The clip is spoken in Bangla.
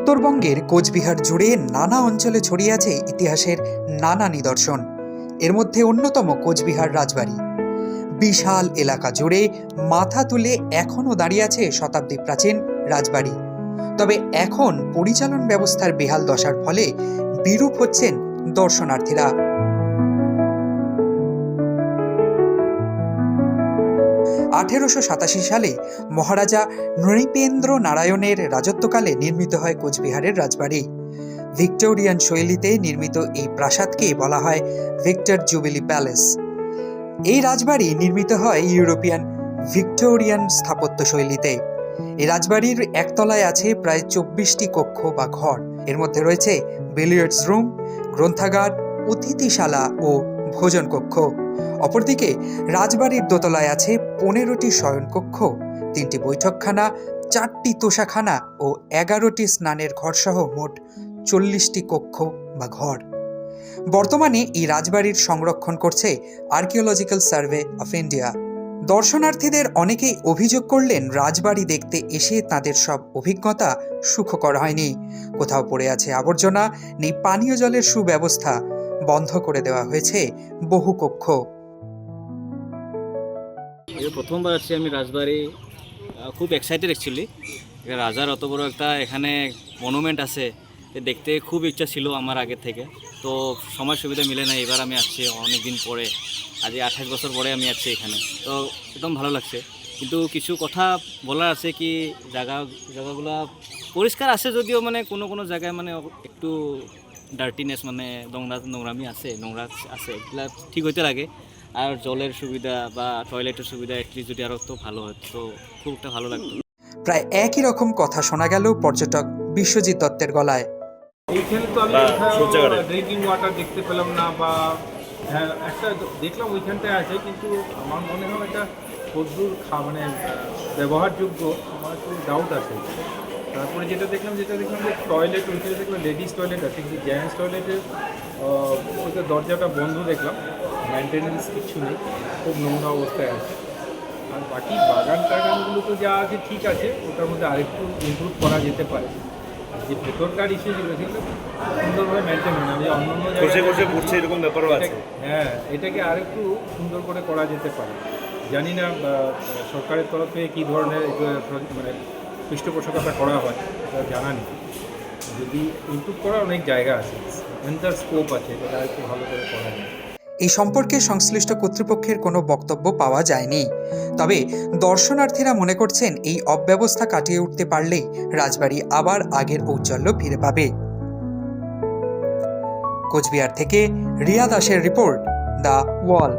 উত্তরবঙ্গের কোচবিহার জুড়ে নানা অঞ্চলে ছড়িয়ে আছে ইতিহাসের নানা নিদর্শন। এর মধ্যে অন্যতম কোচবিহার রাজবাড়ি। বিশাল এলাকা জুড়ে মাথা তুলে এখনও দাঁড়িয়ে আছে শতাব্দী প্রাচীন রাজবাড়ি। তবে এখন পরিচালন ব্যবস্থার বেহাল দশার ফলে বিরূপ হচ্ছেন দর্শনার্থীরা। আঠেরোশো সাতাশি সালে মহারাজা নৃপেন্দ্র নারায়ণের রাজত্বকালে নির্মিত হয় কোচবিহারের রাজবাড়ি। ভিক্টোরিয়ান শৈলীতে নির্মিত এই প্রাসাদকে বলা হয় ভিক্টর জুবিলি প্যালেস। এই রাজবাড়ি নির্মিত হয় ইউরোপিয়ান ভিক্টোরিয়ান স্থাপত্য শৈলীতে। এই রাজবাড়ির একতলায় আছে প্রায় চব্বিশটি কক্ষ বা ঘর। এর মধ্যে রয়েছে বিলিয়ার্ডস রুম, গ্রন্থাগার, অতিথিশালা ও ভোজন কক্ষ অপরদিকে, রাজবাড়ির দোতলায় আছে পনেরোটি শয়নকক্ষ, তিনটি বৈঠকখানা, চারটি তোষাখানা ও এগারোটি স্নানের ঘরসহ মোট চল্লিশটি কক্ষ বা ঘর। বর্তমানে এই রাজবাড়ির সংরক্ষণ করছে আর্কিওলজিক্যাল সার্ভে অফ ইন্ডিয়া দর্শনার্থীদের অনেকেই অভিযোগ করলেন, রাজবাড়ি দেখতে এসে তাদের সব অভিজ্ঞতা সুখকর হয়নি। কোথাও পড়ে আছে আবর্জনা, নেই পানীয় জলের সুব্যবস্থা। বন্ধ করে দেওয়া হয়েছে বহু কক্ষ। প্রথমবার আসছি আমি রাজবাড়ি খুব এক্সাইটেড অ্যাকচুয়ালি রাজার অত বড় একটা এখানে মনুমেন্ট আছে দেখতে খুব ইচ্ছা ছিল আমার আগে থেকে। তো সময় সুবিধা মিলে না, এবার আমি আসছি অনেক দিন পরে, আজ আঠাশ বছর পরে আমি আসছি এখানে। তো একদম ভালো লাগছে। কিন্তু কিছু কথা বলার আছে কি, জায়গা, জায়গাগুলো পরিষ্কার আছে যদিও মানে কোনো কোনো জায়গায় মানে একটু ডার্টিনেস মানে নোংরা নোংরামি আছে নোংরা আছে এগুলা ঠিক হইতে লাগে। আর জলের সুবিধা বা টয়লেটের সুবিধা একটু যদি আরও তো ভালো হতো তো খুব একটা ভালো লাগতো। প্রায় একই রকম কথা শোনা গেল পর্যটক বিশ্বজিৎ দত্তের গলায়। এইখানে তো আমি ড্রিঙ্কিং ওয়াটার দেখতে পেলাম না বা হ্যাঁ একটা দেখলাম ওইখানটায় আছে কিন্তু আমার মনে হয় এটা খা মানে ব্যবহারযোগ্য আমার একটু ডাউট আছে। তারপরে যেটা দেখলাম যেটা দেখলাম যে টয়লেট ওইখানে দেখলাম লেডিস টয়লেট আছে কিন্তু জেন্টস টয়লেটের ওইটা দরজাটা বন্ধ দেখলাম মেনটেনেন্স কিছু নেই খুব নোংরা অবস্থায় আছে। আর বাকি বাগান টাগানগুলো তো যা আছে ঠিক আছে ওটার মধ্যে আরেকটু ইমপ্রুভ করা যেতে পারে। যে ভেতরকার ইস্যু যেগুলো সেগুলো সুন্দরভাবে মেনটেন হয় না। আমি অন্য অন্য বসে জায়গায় পড়ছে এরকম ব্যাপারও আছে। হ্যাঁ এটাকে আরেকটু সুন্দর করে করা যেতে পারে। জানি না সরকারের তরফে কী ধরনের মানে পৃষ্ঠপোষকতা করা হয় এটা জানা নেই। যদি ইমপ্রুভ করার অনেক জায়গা আছে এন্টার স্কোপ আছে এটা আরেকটু ভালো করে করা যায়। এই সম্পর্কে সংশ্লিষ্ট কর্তৃপক্ষের কোনো বক্তব্য পাওয়া যায়নি। তবে দর্শনার্থীরা মনে করছেন এই অব্যবস্থা কাটিয়ে উঠতে পারলেই রাজবাড়ি আবার আগের ঔজ্জ্বল্য ফিরে পাবে। কোচবিহার থেকে রিয়া দাসের রিপোর্ট, দ্য ওয়াল।